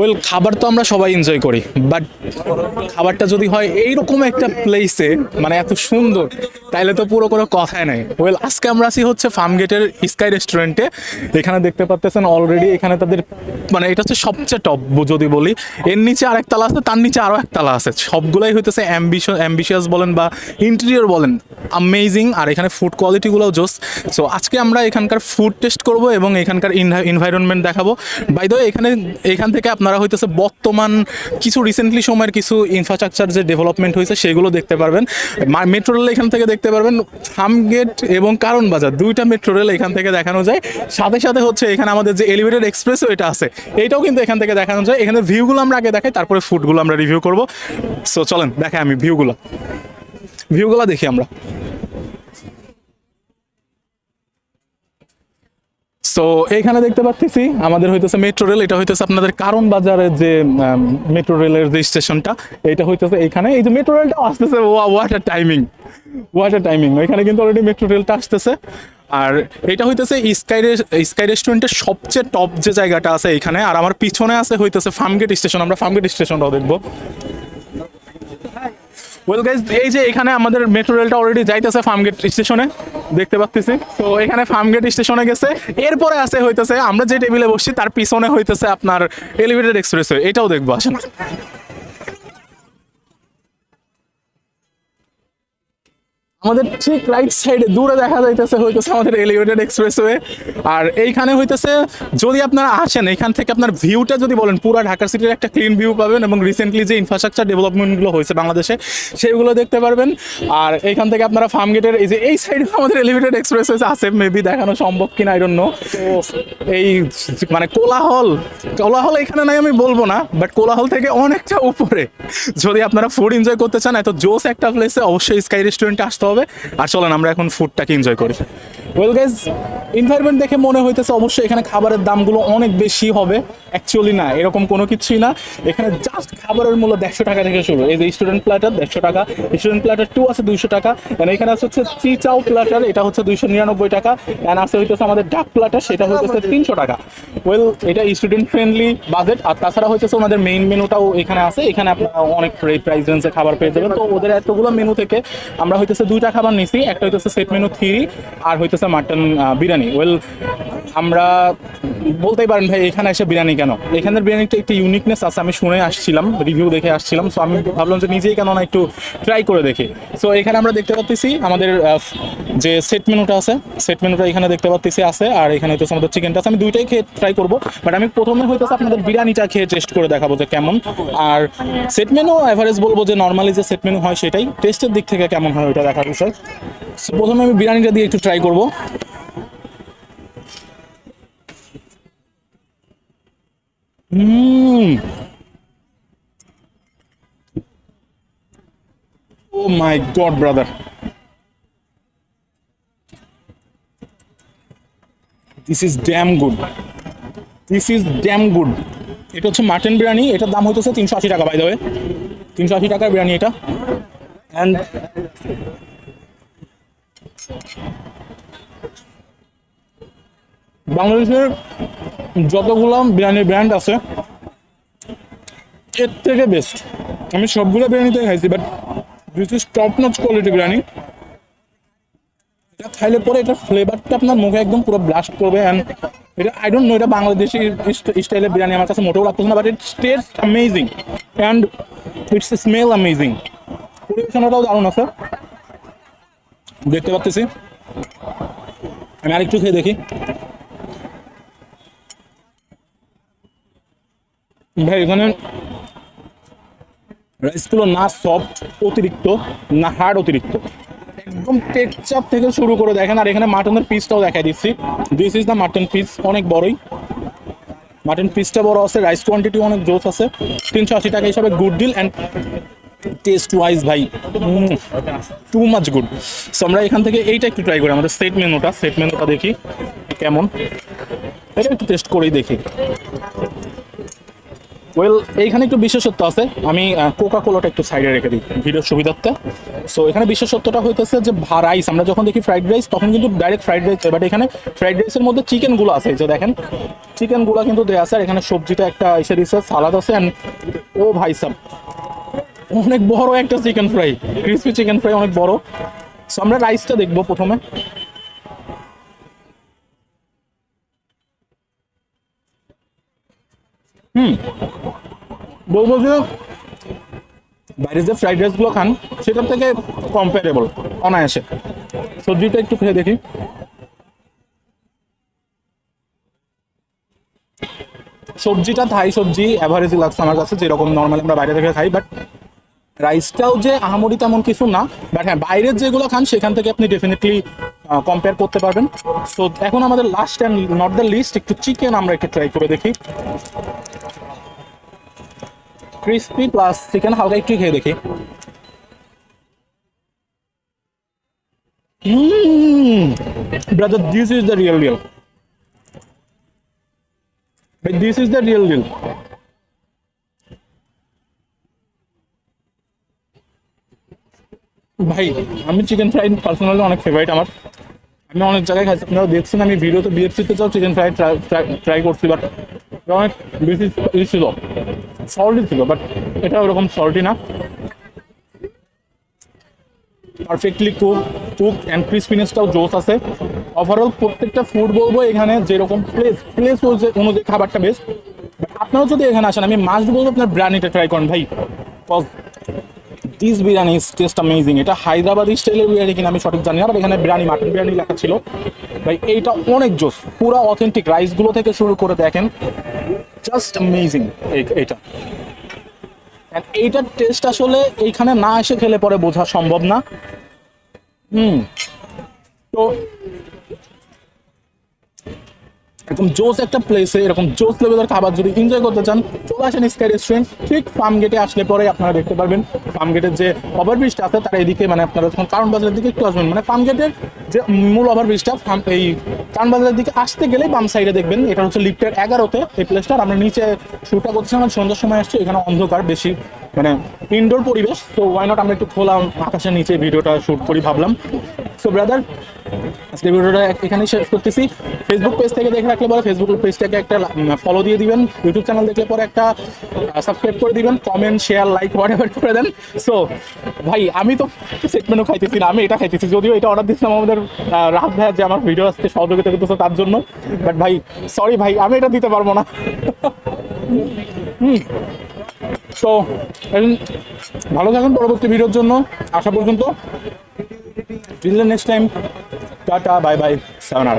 Well খাবার তো আমরা সবাই এনজয় করি বাট খাবারটা যদি হয় এইরকম একটা প্লেসে মানে এত সুন্দর, তাইলে তো পুরো কোনো কথাই নাই। ওয়েল আজকে আমরা আছি হচ্ছে ফার্ম গেটের স্কাই রেস্টুরেন্টে এখানে দেখতে পাচ্তেছেন অলরেডি এখানে তাদের মানে এটা হচ্ছে সবচেয়ে টপ যদি বলি। এর নিচে আরেক তালা আছে, তার নিচে আরও এক তালা আছে। সবগুলাই হইতেছে অ্যাম্বিশন অ্যাম্বিশিয়াস বলেন বা ইন্টেরিয়র বলেন আমেজিং আর এখানে ফুড কোয়ালিটিগুলোও জোস সো আজকে আমরা এখানকার ফুড টেস্ট করব এবং এখানকার এনভায়রনমেন্ট দেখাবো। বাই এখানে, এখান থেকে আপনারা হইতেছে। বর্তমান কিছু রিসেন্টলি সময়ের কিছু ইনফ্রাস্ট্রাকচার যে ডেভেলপমেন্ট হয়েছে সেগুলো দেখতে পারবেন। মেট্রো রেল এখান থেকে দেখতে পারবেন। ফার্মগেট এবং কারণ বাজার দুইটা মেট্রো রেল এখান থেকে দেখানো যায়। সাথে সাথে হচ্ছে এখানে আমাদের যে এলিভেটেড এক্সপ্রেসও এটা আছে এইটাও কিন্তু এখান থেকে দেখানো যায়। এখানে ভিউগুলো আমরা আগে দেখাই, তারপরে ফুডগুলো আমরা রিভিউ করব। সো চলেন, দেখাই আমি ভিউগুলো ভিউগুলো দেখি আমরা। সো এইখানে দেখতে পাচ্ছি আমাদের হইতেছে মেট্রো রেল এটা হইতেছে আপনাদের কারণ বাজারের যে মেট্রো রেলের যে স্টেশনটা এটা হইতেছে এইখানে এই যে মেট্রো রেলটা আসতেছে ওয়াট আর টাইমিং ওয়াটার টাইমিং এখানে কিন্তু অলরেডি মেট্রো রেলটা আসতেছে। আর এটা হইতেছে স্কাই স্কাই রেস্টুরেন্টের সবচেয়ে টপ যে জায়গাটা আছে এখানে। আর আমার পিছনে আছে হইতেছে ফার্মগেট স্টেশন আমরা ফার্মগেট স্টেশনটাও দেখব। ওয়েল গাইজ এই যে এখানে আমাদের মেট্রো রেলটা অলরেডি যাইতেছে ফার্মগেট স্টেশনে দেখতে পাচ্ছি তো এখানে ফার্মগেট স্টেশনে গেছে। এরপরে আছে হইতেছে, আমরা যে টেবিলে বসছি, তার পিছনে হইতেছে আপনার এলিভেটেড এক্সপ্রেস এটাও দেখব, আসেন। আমাদের ঠিক রাইট সাইডে দূরে দেখা যাইতেছে হইতেছে আমাদের এলিভেটেড এক্সপ্রেসওয়ে আর এইখানে হইতেছে, যদি আপনারা আসেন এখান থেকে আপনার ভিউটা যদি বলেন, পুরা ঢাকা সিটির একটা ক্লিন ভিউ পাবেন এবং রিসেন্টলি যে ইনফ্রাস্ট্রাকচার ডেভেলপমেন্টগুলো হয়েছে বাংলাদেশে, সেইগুলো দেখতে পারবেন। আর এইখান থেকে আপনারা ফার্ম গেটের এই যে এই সাইডে আমাদের এলিভেটেড এক্সপ্রেসওয়ে আছে মেবি দেখানো সম্ভব কিনা আই ডোন্ট নো এই মানে কোলাহল কোলাহল এখানে নাই আমি বলব না বাট কোলাহল থেকে অনেকটা উপরে। যদি আপনারা ফুড এনজয় করতে চান, এত জোস একটা প্লেসে অবশ্যই স্কাই রেস্টুরেন্টে আসতে হবে। আর চলেন আমরা এখন ফুডটাকে এনজয় করি। ওয়েল গাইজ এনভায়রনমেন্ট দেখে মনে হইতেছে অবশ্যই এখানে খাবারের দামগুলো অনেক বেশি হবে। অ্যাকচুয়ালি না, এরকম কোনো কিছুই না। এখানে জাস্ট খাবারের মূল্য দেড়শো টাকা থেকে শুরু। এই যে স্টুডেন্ট প্ল্যাটার দেড়শো টাকা। স্টুডেন্ট প্ল্যাটার টু আছে দুইশো টাকা। And এখানে আছে হচ্ছে চি চাও প্ল্যাটার এটা হচ্ছে দুইশো নিরানব্বই টাকা। অ্যান্ড আছে হইতেছে আমাদের ডাক প্ল্যাটার সেটা হইতেছে তিনশো টাকা। ওয়েল এটা স্টুডেন্ট ফ্রেন্ডলি বাজেট আর তাছাড়া হইতেছে আমাদের মেইন মেনুটাও এখানে আছে। এখানে আপনারা অনেক প্রাইস রেঞ্জে খাবার পেয়ে যাবেন। তো ওদের এতগুলো মেনু থেকে আমরা হইতেছে দুইটা খাবার নিছি। একটা হইতেছে সেট মেনু থ্রি আর হইতেছে মাটন বিরিয়ানি। ওয়েল আমরা বলতেই পারেন ভাই, এখানে এসে বিরিয়ানি কেন? এখানের বিরিয়ানিটা একটু ইউনিকনেস আছে, আমি শুনে আসছিলাম রিভিউ দেখে আসছিলাম সো আমি ভাবলাম যে নিজেই কেন না একটু ট্রাই করে দেখি। সো এখানে আমরা দেখতে পাচ্ছি আমাদের যে সেট মেনুটা আছে সেট মেনুটা এখানে দেখতে পাচ্ছি আছে, আর এখানে হইতেছে আমাদের চিকেনটা আছে। আমি দুইটাই খেয়ে ট্রাই করব বাট আমি প্রথমে হইতেছে আপনাদের বিরিয়ানিটা খেয়ে টেস্ট করে দেখাবো যে কেমন। আর সেট মেনু অ্যাভারেজ বলব যে নর্মালি যে সেট মেনু হয় সেটাই টেস্টের দিক থেকে কেমন হয় ওইটা দেখার বিষয়। প্রথমে আমি বিরিয়ানিটা দিয়ে একটু ট্রাই করব। ও my god brother this is damn good this is damn good এটা হচ্ছে মাটন বিরিয়ানি, এটার দাম হইতেছে তিনশো আশি টাকা বাই দেবে তিনশো আশি টাকার বিরিয়ানি এটা। অ্যান্ড বাংলাদেশের যতগুলো বিরিয়ানির ব্র্যান্ড আছে, এর থেকে বেস্ট আমি সবগুলো বিরিয়ানিতে খাইছি but this is top notch quality biryani. এটা খাইলে পরে এটা ফ্লেভারটা আপনার মুখে একদম পুরো ব্লাস্ট করবে অ্যান্ড এটা আই ডোন্ট নো এটা বাংলাদেশি স্টাইলের বিরিয়ানি আমার কাছে মোটেও লাগতেছে না but it's taste amazing and it's smell amazing পরিবেশনাটাও দারুণ আছে। দেখতে পাচ্ছি আমি আরেকটু খেয়ে দেখি। ভাই, এখানে রাইসগুলো না সফট অতিরিক্ত, না হার্ড অতিরিক্ত। একদম টেকচাপ থেকে শুরু করে দেখেন, আর এখানে মাটনের পিসটাও দেখাই দিচ্ছি। This is the mutton piece অনেক বড়ই। মাটন পিসটা বড় আছে রাইস কোয়ান্টিটি অনেক জোস আছে। তিনশো আশি টাকা হিসাবে good deal and taste wise ভাই টু মাচ গুড সো আমরা এখান থেকে এইটা একটু ট্রাই করি, আমাদের সেট মেনুটা সেট মেনুটা দেখি কেমন। এটা একটু টেস্ট করেই দেখি। ওয়েল এইখানে একটু বিশেষত্ব আছে, আমি কোকা কোলাটা একটু সাইডে রেখে দিই, ভিডিওর সুবিধার্থে। সো এখানে বিশেষত্বটা হইতেছে যে রাইস আমরা যখন দেখি ফ্রাইড রাইস তখন কিন্তু ডাইরেক্ট ফ্রাইড রাইস বাট এখানে ফ্রাইড রাইসের মধ্যে চিকেনগুলো আছে যে দেখেন চিকেনগুলো কিন্তু দেওয়া আছে। আর এখানে সবজিটা একটা এসে দিচ্ছে সালাদ আছে অ্যান্ড ও ভাই সাব অনেক বড় একটা chicken fry, crispy chicken fry অনেক বড়। সো আমরা রাইসটা দেখব প্রথমে। হুম, বলব যে বাইরে যে ফ্রাইড রাইসগুলো খান, সেটার থেকে কম্পারেবল অনায়াসে। সবজিটা একটু খেয়ে দেখি। সবজিটা থাই সবজি অ্যাভারেজই লাগছে আমার কাছে, যেরকম নর্মালি আমরা বাইরে থেকে খাই বাট রাইসটাও যে আহামরি তেমন কিছু না বাট হ্যাঁ বাইরের যেগুলো খান, সেখান থেকে আপনি ডেফিনেটলি কম্পেয়ার করতে পারবেন। সো এখন আমাদের last and not the least একটু চিকেন আমরা একটু ট্রাই করে দেখি। ক্রিসপি প্লাস চিকেন হালকা একটু খেয়ে দেখি। Brother this is the real deal this is the real deal ভাই, আমি চিকেন ফ্রাই পার্সোনালি অনেক ফেভারিট আমার। আমি অনেক জায়গায় খাইছি আপনারা দেখছেন, আমি ভিডিওতে বিএফসিতে যাও চিকেন ফ্রাই ট্রাই করছি বাট অনেক বেশি ই ছিল সল্টি ছিল বাট এটা ওরকম সল্টি না। পারফেক্টলি কুক কুক অ্যান্ড ক্রিসপিনেসটাও জোস আছে। ওভারঅল প্রত্যেকটা ফুড বলব এখানে যেরকম প্লেস প্লেস অনুযায়ী খাবারটা বেস্ট আপনারাও যদি এখানে আসেন, আমি মাস্ট বলব আপনার বিরিয়ানিটা ট্রাই করেন, ভাই। This biryani is taste amazing এটা হায়দ্রাবাদি স্টাইলের বিরিয়ানি কিনা আমি সঠিক জানি না এখানে বিরিয়ানি মাটন বিরিয়ানি লেখা ছিল। ভাই, এইটা অনেক জোস। পুরো অথেন্টিক রাইসগুলো থেকে শুরু করে দেখেন। জাস্ট অ্যামেজিং এইটা। এইটার টেস্ট আসলে এইখানে না এসে খেলে পরে বোঝা সম্ভব না। হুম। তো এরকম জোস একটা প্লেসে এরকম জোস লেভেলের খাবার যদি এনজয় করতে চান, চলে আসেন স্কাই রেস্টুরেন্ট ঠিক ফার্ম গেটে আসলে পরে আপনারা দেখতে পারবেন ফার্ম গেটের যে ওভারব্রিজটা আছে, তার এদিকে মানে আপনারা যখন কারণ বাজারের দিকে একটু আসবেন মানে ফার্ম গেটের যে মূল ওভারব্রিজটা ফার্ম এই কারণ বাজারের দিকে আসতে গেলে বাম সাইডে দেখবেন, এটা হচ্ছে লিফটের এগারোতে, এই প্লেসটা আমরা নিচে শুটটা করছিলাম সন্ধ্যার সময় আসছে, এখানে অন্ধকার বেশি মানে ইনডোর পরিবেশ, তো ওয়াই নট আমরা একটু খোলা আকাশের নিচে ভিডিওটা শুট করি ভাবলাম। সো ব্রাদার আজকে ভিডিওটা এখানেই শেষ করতেছি। ফেসবুক পেজ থেকে দেখে রাখলে পরে ফেসবুক পেজটাকে একটা ফলো দিয়ে দিবেন। ইউটিউব চ্যানেল দেখলে পরে একটা সাবস্ক্রাইব করে দিবেন। কমেন্ট শেয়ার লাইক হোয়াট করে দেন। সো ভাই, আমি তো সেট মেনু খাইতেছি না, আমি এটা খাইতেছি। যদিও এটা অর্ডার দিচ্ছিলাম আমাদের রাহাত ভাইয়া যে আমার ভিডিও আসতে সহযোগিতা করতেছে তার জন্য। বাট ভাই সরি ভাই, আমি এটা দিতে পারব না। তো ভালো থাকুন পরবর্তী ভিডিওর জন্য। আসা পর্যন্ত। Till next time tata bye bye seven আর